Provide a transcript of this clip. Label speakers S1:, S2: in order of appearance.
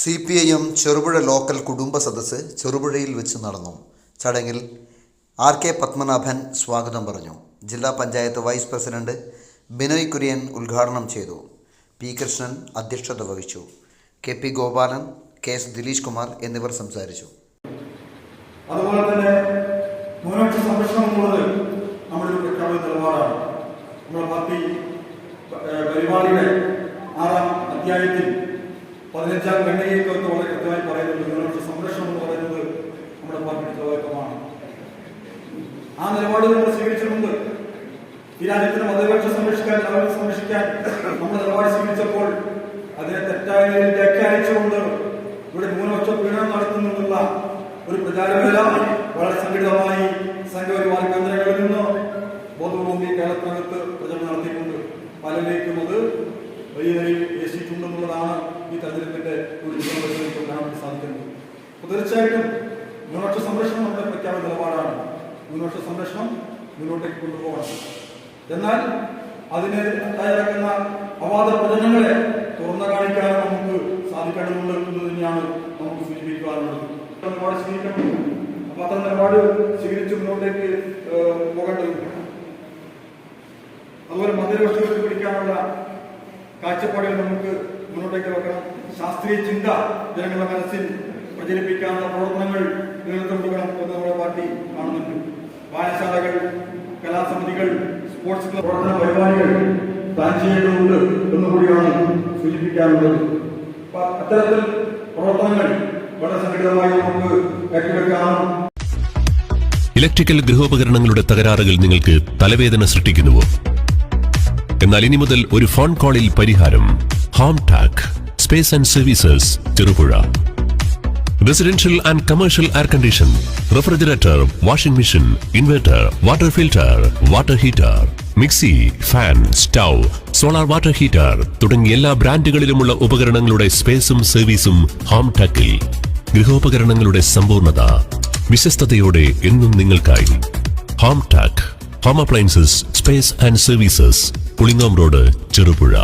S1: C P I M Cherupuzha local കുടുംബ സദസ്സ് ചെറുപുഴയിൽ വെച്ച് നടന്നു. ചടങ്ങിൽ ആർ കെ പത്മനാഭൻ സ്വാഗതം പറഞ്ഞു. ജില്ലാ പഞ്ചായത്ത് വൈസ് പ്രസിഡന്റ് ബിനോയ് കുര്യൻ ഉദ്ഘാടനം ചെയ്തു. പി കൃഷ്ണൻ അധ്യക്ഷത വഹിച്ചു. K P Gopalan K S Dileesh Kumar എന്നിവർ സംസാരിച്ചു.
S2: അതുപോലെ തന്നെ ന്യൂനപക്ഷ സംരക്ഷണം നമ്മുടെ പരിപാടിയുടെ ആറാം അധ്യായത്തിൽ പതിനഞ്ചാം ഖണ്ഡികയ്ക്കൊക്കെ വളരെ കൃത്യമായി പറയുന്നത് ന്യൂനപക്ഷ സംരക്ഷണം എന്ന് പറയുന്നത് നമ്മുടെ പാർട്ടിയുടെ ഉത്തരവാദിത്തമാണ്. ആ നിലപാട് നമ്മൾ സ്വീകരിച്ചിട്ടുണ്ട്. ഈ രാജ്യത്തിന് മതപക്ഷം സംരക്ഷിക്കാൻ ജനാധിപത്യം സംരക്ഷിക്കാൻ നമ്മൾ നിലപാട് സ്വീകരിച്ചപ്പോൾ അതിനെ തെറ്റായ രീതിയിൽ വ്യാഖ്യാനിച്ചുകൊണ്ട് ഇവിടെ ന്യൂനപക്ഷ പീഡനം നടത്തുന്നുള്ള ഒരു പ്രചാരവേല വളരെ സംഘടിതമായി സംഘപരിവാർ കേന്ദ്രങ്ങളിൽ നിന്ന് ബോധപൂർവം കേരളത്തിനകത്ത് പ്രചരണം നടത്തിയിട്ടുണ്ട്. പലരിലേക്കും അത് വലിയ നിലയിൽ ഈ തെരഞ്ഞെടുപ്പിന്റെ ഒരു കാണാൻ സാധിക്കുന്നത്. അപ്പോൾ തീർച്ചയായിട്ടും ന്യൂനപക്ഷ സംരക്ഷണം നമ്മുടെ പ്രഖ്യാപന നിലപാടാണ്. ന്യൂനപക്ഷ സംരക്ഷണം മുന്നോട്ടേക്ക് കൊണ്ടുപോകണം. എന്നാൽ അതിന് തയ്യാറാക്കുന്ന അവാദ പ്രചരണങ്ങളെ തുറന്നു കാണിക്കാൻ നമുക്ക് സാധിക്കേണ്ടതുണ്ട് തന്നെയാണ് നമുക്ക് സൂചിപ്പിക്കാറുള്ളത്. നിലപാട് സ്വീകരിക്കണം. അപ്പൊ അത്തരം നിലപാട് സ്വീകരിച്ച് മുന്നോട്ടേക്ക് പോകേണ്ടതുണ്ട്. അതുപോലെ പിടിക്കാനുള്ള കാഴ്ചപ്പാടുകൾ നമുക്ക് മുന്നോട്ടേക്ക് വെക്കണം. ശാസ്ത്രീയ ചിന്ത ജനങ്ങളുടെ മനസ്സിൽ പ്രചരിപ്പിക്കാനുള്ള പ്രവർത്തനങ്ങൾ നേതൃത്വം കൊടുക്കണം എന്ന് നമ്മുടെ പാർട്ടി കാണുന്നുണ്ട്. വായനശാലകൾ കലാസമിതികൾ സ്പോർട്സ് ക്ലബ് പ്രവർത്തന പരിപാടികൾ പ്ലാൻ ചെയ്യേണ്ടതുണ്ട് എന്നുകൂടിയാണ് സൂചിപ്പിക്കാനുള്ളത്. അത്തരത്തിൽ പ്രവർത്തനങ്ങൾ വളരെ സംഘടിതമായി നമുക്ക് കെട്ടിവെക്കാനും
S3: ഇലക്ട്രിക്കൽ ഗൃഹോപകരണങ്ങളുടെ തകരാറുകൾ നിങ്ങൾക്ക് തലവേദന സൃഷ്ടിക്കുന്നുവോ? എന്നാൽ ഇനി മുതൽ ഒരു ഫോൺ കോളിൽ പരിഹാരം. Home tac space and services Cherupuzha residential and commercial air condition refrigerator washing machine inverter water filter water heater mixie fan stove solar water heater തുടങ്ങിയ എല്ലാ ബ്രാൻഡുകളിലുമുള്ള ഉപകരണങ്ങളുടെ സ്പേസും സർവീസും ഹോം ടാക്കിൽ ഗൃഹോപകരണങ്ങളുടെ സമ്പൂർണത വിശ്വസ്തയോടെ എന്നും നിങ്ങൾക്കായി. Home tac home appliances space and services Pulingome road Cherupuzha